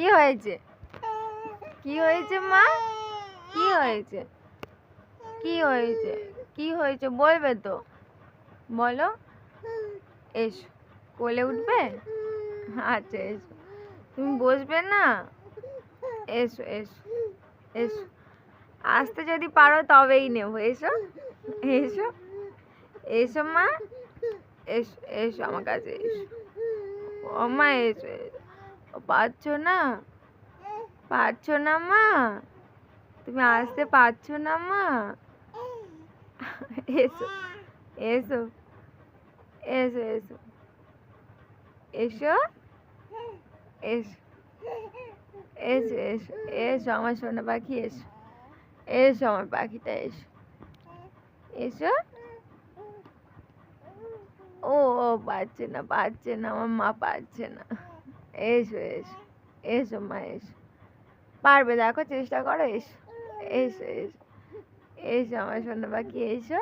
কি হয়েছে? কি হয়েছে মা? কি হয়েছে? কি হয়েছে? কি হয়েছে? বলবে তো। বলো। এসো। কোলে উঠবে? আচ্ছা এসো। তুমি বসবে না? এসো এসো এসো। আসতে যদি পারো তবেই নেব। এসো এসো এসো মা। এসো এসো আমার কাছে, এসো। ও মা, এসো এসো। ও পারছ না? পারছ না মা? তুমি আসতে পারছ না মা? এসো এসো এসো এসো। এসো এসো এসো এসো এসো আমার সোনা পাখি, এসো এসো আমার পাখিটা, এসো। এসো। ও, পারছে না পারছে না, আমার মা পারছে না। এসো এসো এসো মা এসো। পারবে দেখো চেষ্টা করো এসো এসো এসো এসো আমার সোনা পাখি এসো।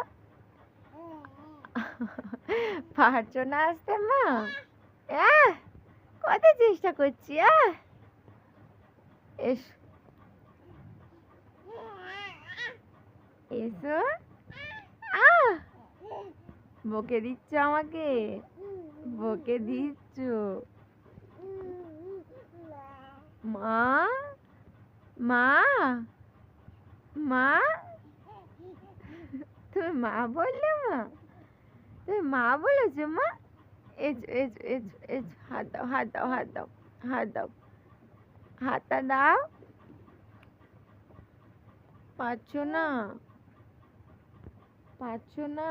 পারছ না আসতে মা? আহ, কত চেষ্টা করছি আহ। এসো। এসো। আহ বকে দিচ্ছ আমাকে? বকে দিচ্ছ। মা মা মা। তুমি মা বললে মা? তুমি মা বলেছ মা? এজ এজ এজ এজ হাত দাও হাত দাও হাত দাও হাত দাও। হাতটা দাও। পাচ্ছ না? পাচ্ছ না?